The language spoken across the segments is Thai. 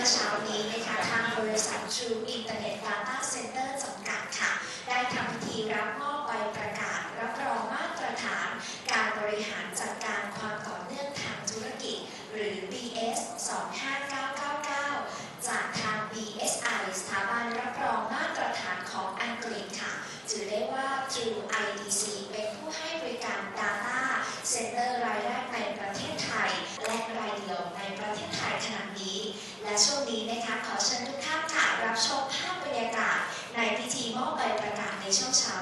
มื่อเช้านี้นะคะทางบริษัท True Internet Data Center จำกัดค่ะ ได้ทำพิธีรับมอบใบประกาศ รับรองมาตรฐาน การบริหารจัดการ ชมภาพบรรยากาศในพิธีมอบใบประกาศในช่วงเช้า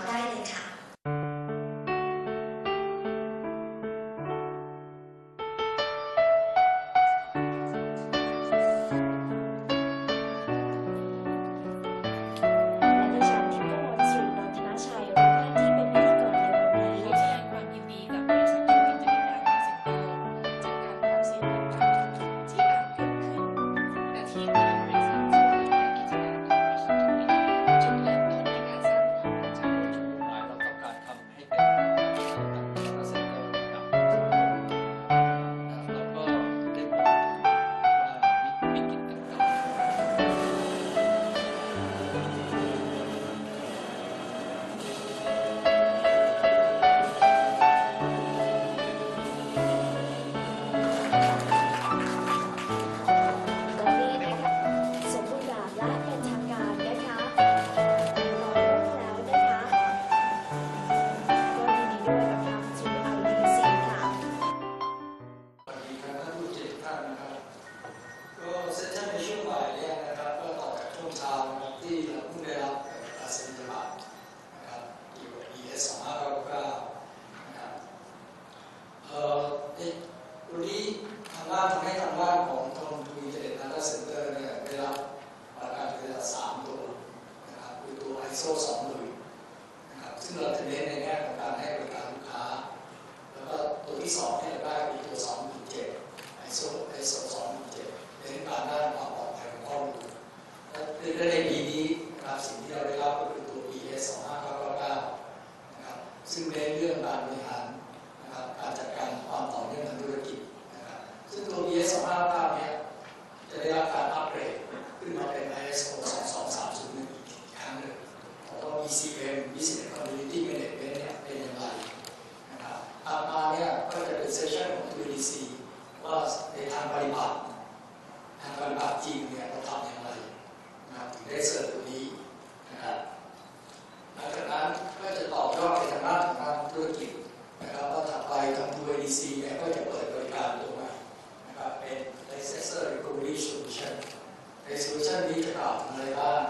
ล่อะไรบ้าง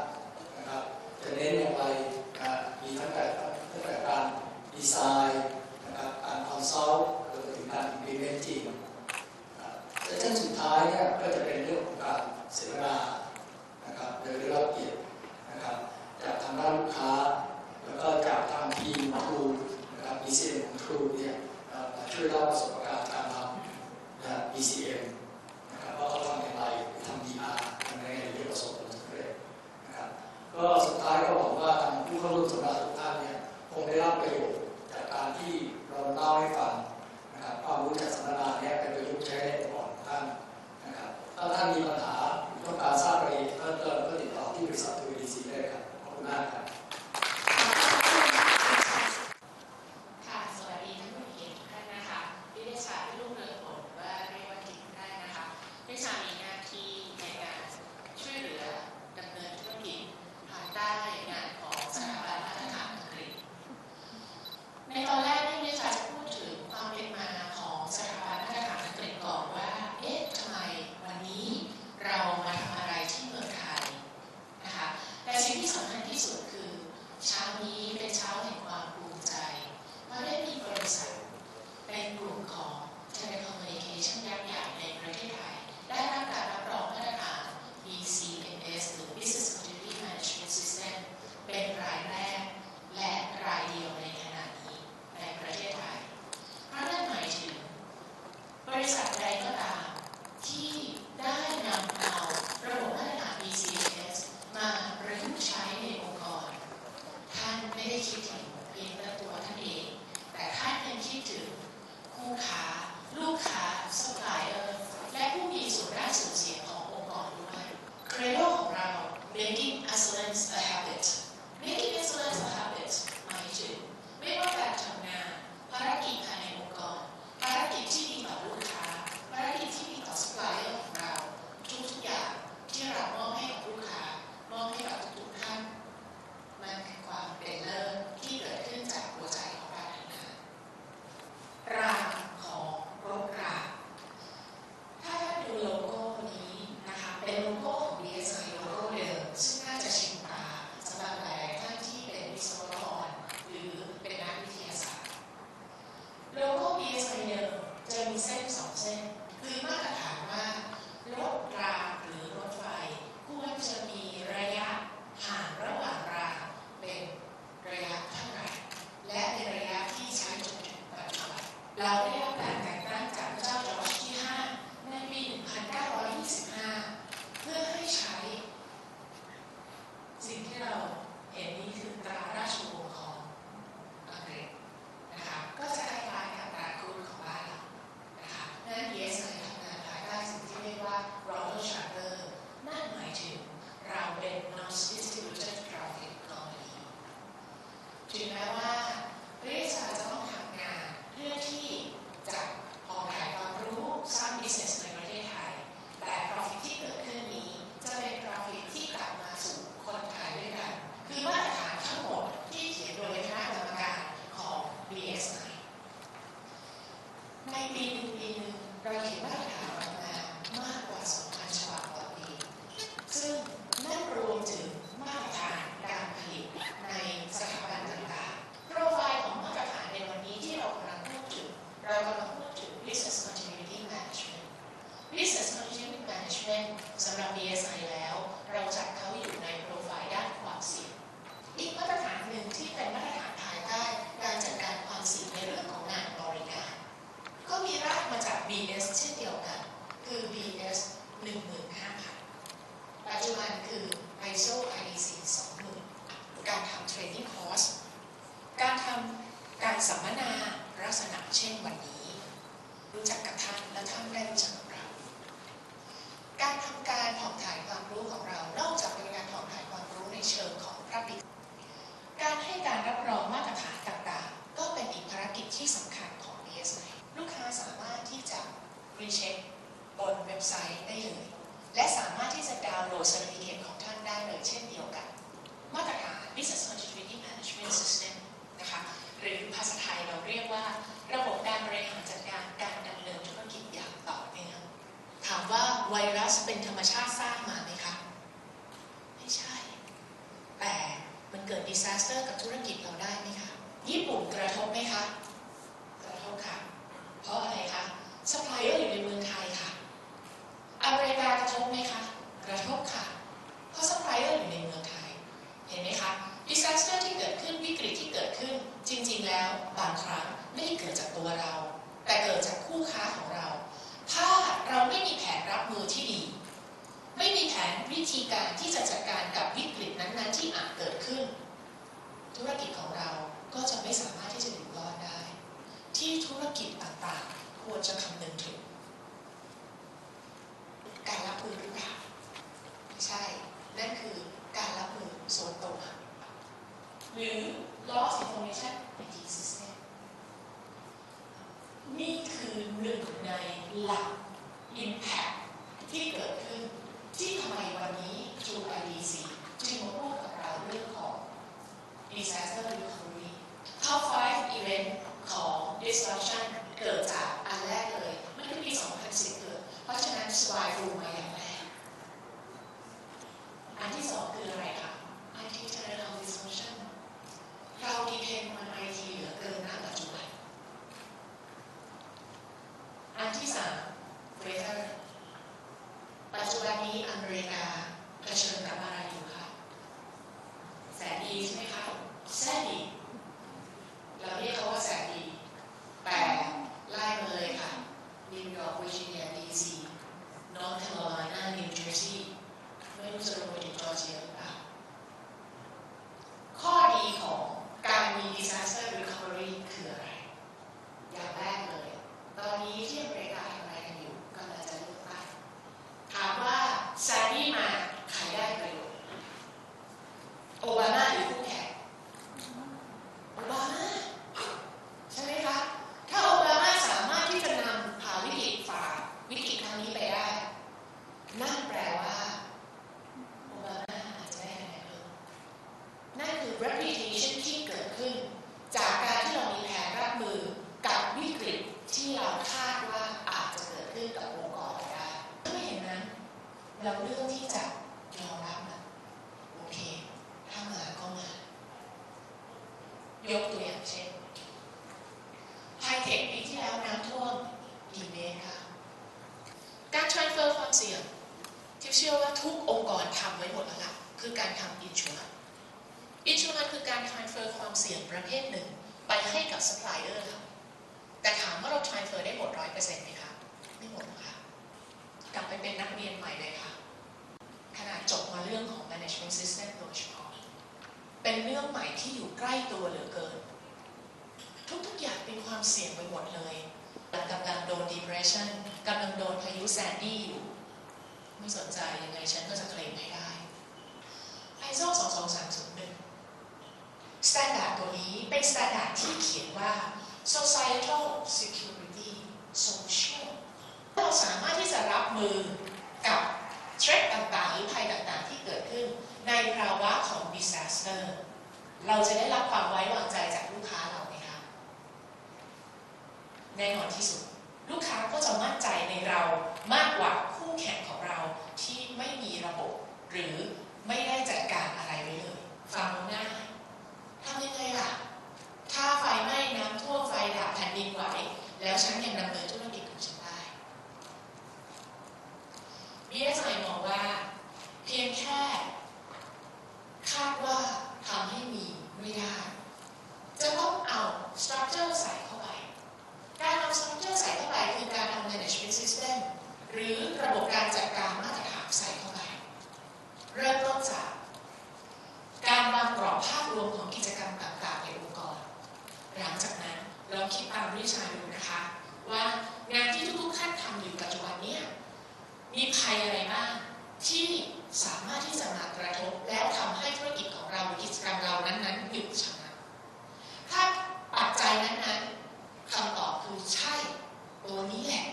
นะครับ จะเน้นลงไปนะมีทั้งแต่ตั้งแต่การดีไซน์นะครับการคอนซัลท์จนถึงการอินพิเมนตจริงเซสชั่นสุดท้ายเนี่ยก็จะเป็นเรื่องของการเสอนานะครับโดยได้รับเกียรตินะครับจากทางด้านลูกค้า แล้วก็จากทางทีมครูนะครับ BCM ของครูเนี่ยช่วยเล่าประสบการณ์การทำ BCM thay vì mình rồi chỉ bắt Appraisal IDC 20,000การทำเทรนนิ่งคอร์สการทำการสัมมนาลักษณะเช่นวันนี้ รู้จักกับท่านและท่านได้รู้จักกับเรา การทำการผ่องถ่ายความรู้ของเรา นอกจากเป็นการผ่องถ่ายความรู้ในเชิงของพระบิดการให้การรับรองมาตรฐานต่างๆ ก็เป็นอีกภารกิจที่สำคัญของ BSI ลูกค้าสามารถที่จะรีเช็คบนเว็บไซต์ได้เลย และสามารถที่จะดาวน์โหลด certificate ของท่านได้เลยเช่นเดียวกัน มาตรฐาน Business Continuity Management System นะคะหรือภาษาไทยเราเรียกว่า ระบบการบริหารจัดการการดำเนินธุรกิจอย่างต่อเนื่องถามว่าไวรัสเป็นธรรมชาติสร้าง ของ Distortion เกิดจากอันแรกเลยไมันคือปี 2010 เกิด เพราะฉะนั้นสวายฟูมาอย่างแรกอันที่สองคืออะไร เสี่ยงไปหมดเลยกำลังโดน depression กำลังโดนพายุแซนดี้อยู่ ไม่สนใจยังไงฉันก็จะเคลมให้ได้ ISO 22301 standard ตัวนี้เป็น standard ที่เขียนว่า societal security social เราสามารถที่จะรับมือกับ threat ต่างๆหรือภัยต่างๆ ที่เกิดขึ้นในภาวะของ disaster เราจะได้รับความไว้วางใจจากลูกค้าเรา แน่นอนที่สุด ลูกค้าก็จะมั่นใจในเรามากกว่าคู่แข่งของเราที่ไม่มีระบบ หรือไม่ได้จัดการอะไรไว้เลยฟังง่ายทำยังไงล่ะ ถ้าไฟไหม้น้ำท่วมไฟดับแผ่นดินไหวแล้วฉันยังดำเนินธุรกิจของฉันได้ BSI มองว่า เพียงแค่คาดว่าทำให้มีไม่ได้ จะต้องเอา structure ใส่เข้าไป การเอา structure ใส่เข้าไปคือการเอา management system หรือระบบการจัดการมาตรฐานใส่เข้าไป เริ่มต้นจาก การวางกรอบภาพรวมของกิจกรรมต่างๆในองค์กร หลังจากนั้นลองคิดตามวิชาดูนะคะ ว่างานที่ทุกๆท่านทำอยู่ปัจจุบันเนี้ยมีภัยอะไรบ้างที่สามารถที่จะมากระทบ แล้วทำให้ธุรกิจของเราหรือกิจกรรมเรานั้นๆหยุดชะงักถ้าปัจจัยนั้นๆคำตอบคือใช่ตัวนี้แหละ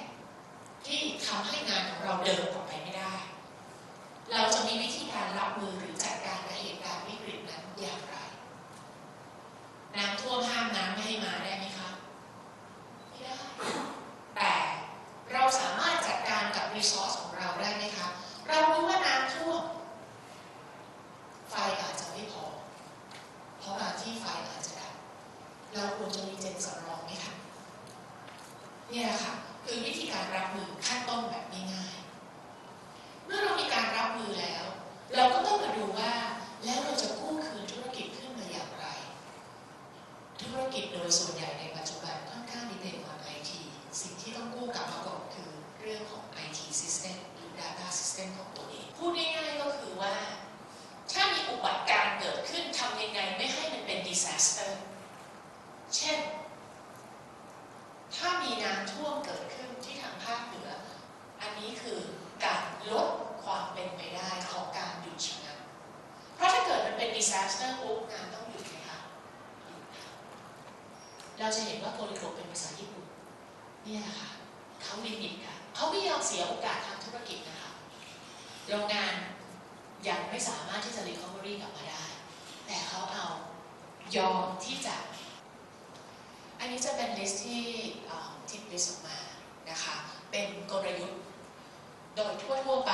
ที่ทำให้งานของเราเดินต่อไปไม่ได้ เราจะมีวิธีการรับมือหรือจัดการกับเหตุการณ์วิกฤตนั้นอย่างไร น้ำท่วมห้ามน้ำไม่ให้มาได้ไหมคะ ไม่ได้ แต่เราสามารถจัดการกับรีซอสของเราได้ไหมคะ เรารู้ว่าน้ำท่วม ไฟอาจจะไม่พอ เพราะบางที่ไฟอาจจะดับ เราควรจะมีเจนสำรองไหมคะ เนี่ยแหละค่ะ คือวิธีการรับมือขั้นต้นแบบง่ายๆ เมื่อเรามีการรับมือแล้ว เราก็ต้องมาดูว่า แล้วเราจะกู้คืนธุรกิจขึ้นมาอย่างไร ธุรกิจโดยส่วนใหญ่ในปัจจุบันค่อนข้างมีเด่นกว่าไอทีสิ่งที่ต้องกู้กลับมาก่อนคือเรื่องของ IT System หรือ Data System ของตัวเอง พูดง่ายๆก็คือว่า ถ้ามีอุบัติการณ์เกิดขึ้นทำยังไงไม่ให้มันเป็น disaster เช่น ถ้ามีน้ำท่วมเกิดขึ้นที่ทางภาคเหนือ อันนี้คือการลดความเป็นไปได้ของการหยุดชะงักเพราะถ้าเกิดมันเป็น disaster ปุ๊บงานต้องหยุดไหมคะหยุดค่ะ เราจะเห็นว่าโทริโกเป็นภาษาญี่ปุ่นเนี่ยแหละค่ะเขาลิมิตค่ะเขาไม่ยอมเสียโอกาสทางธุรกิจนะคะโรงงานยังไม่สามารถที่จะ recovery กลับมาได้ แต่เขาเอายอมที่จะ อันนี้จะเป็นลิสต์ที่ที่ลิสต์ออกมานะคะ เป็นกลยุทธ์โดยทั่วๆไป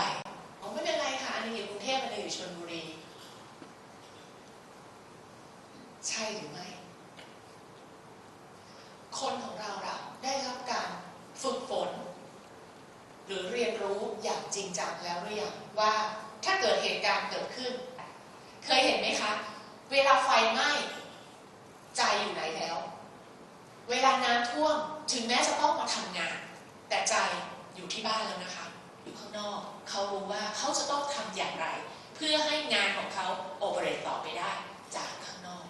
อ๋อไม่เป็นไรค่ะ อันนี้อยู่กรุงเทพอันนี้อยู่ชลบุรี ใช่หรือไม่ คนของเราล่ะได้รับการฝึกฝน หรือเรียนรู้อย่างจริงจังแล้วหรือยังว่าถ้าเกิดเหตุการณ์เกิดขึ้น เคยเห็นไหมคะ เวลาไฟไหม้ใจอยู่ไหนแล้ว เวลาน้ำท่วมถึงแม้จะต้องมาทำงาน แต่ใจอยู่ที่บ้านแล้วนะคะ อยู่ข้างนอกเขารู้ว่าเขาจะต้องทำอย่างไร เพื่อให้งานของเขาโอเปเรตต่อไปได้จากข้างนอก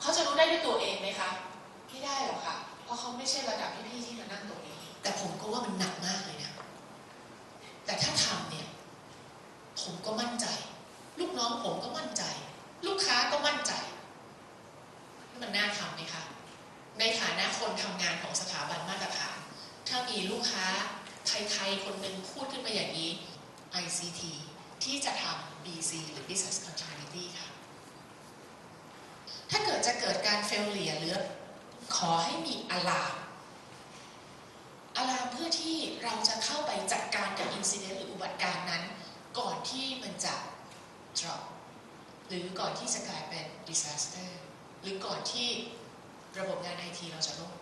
เขาจะรู้ได้ด้วยตัวเองไหมคะ ไม่ได้หรอกค่ะ เพราะเขาไม่ใช่ระดับพี่ๆที่มานั่งตรงนี้ แต่ผมก็ว่ามันหนักมากเลยนะ แต่ถ้าทำเนี่ย ผมก็มั่นใจ ลูกน้องผมก็มั่นใจ ลูกค้าก็มั่นใจ มันน่าทำไหมคะ ในฐานะคนทำงานของสถาบันมาตรฐาน ถ้ามีลูกค้าไทยๆคนหนึ่งพูดขึ้นมาอย่างนี้ ICT ที่จะทำ BC หรือ Business Continuity ค่ะ ถ้าเกิดจะเกิดการเฟลเลียหรือ ขอให้มีอลามอลามเพื่อที่เราจะเข้าไปจัดการกับอินซิเดนต์หรืออุบัติการ์นั้น ก่อนที่มันจะ drop หรือก่อนที่จะกลายเป็น disaster หรือก่อนที่ระบบงานไอทีเราจะล่ม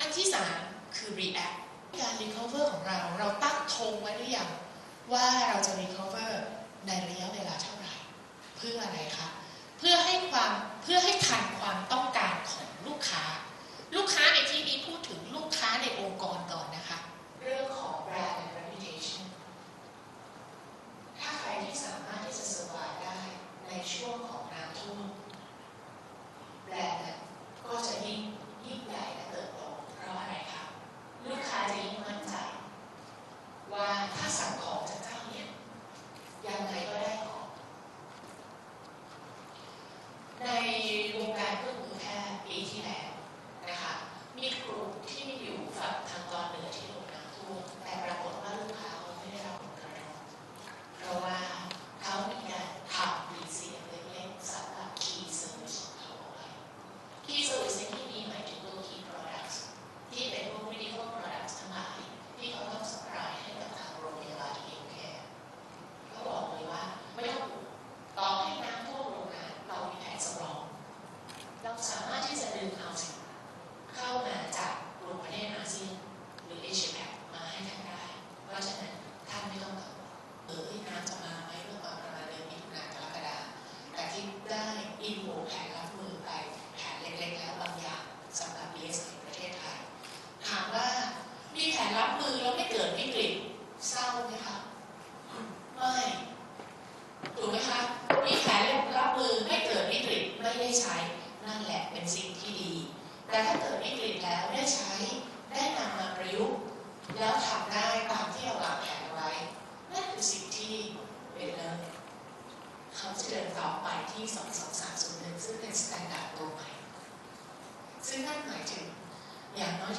อันที่สามคือ react การ recover ของเรา เราตั้งธงไว้หรือยังว่าเราจะ recover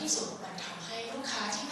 ที่สุดมันทำให้ลูกค้าที่